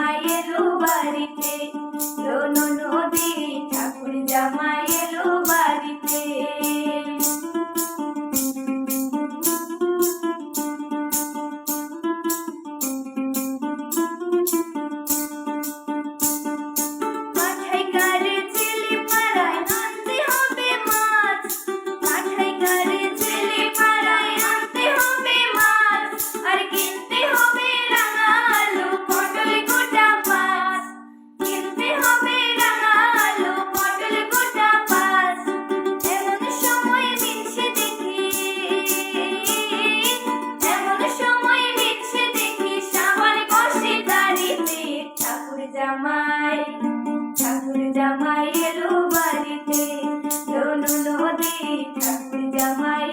জামাই এলো বাড়িতে। রোনো নদী ঠাকুর জামাই এলো ঠাকুর জামাই বাড়িতে। লোনো নদী, ঠাকুর জামাই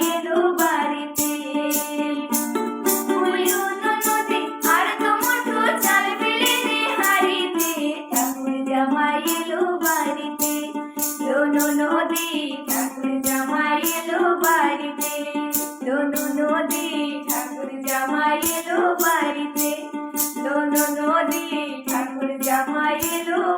বাড়িতে। লোনো নদী ঠাকুর জামাই বাড়িতে। লোনো নদী мои люди.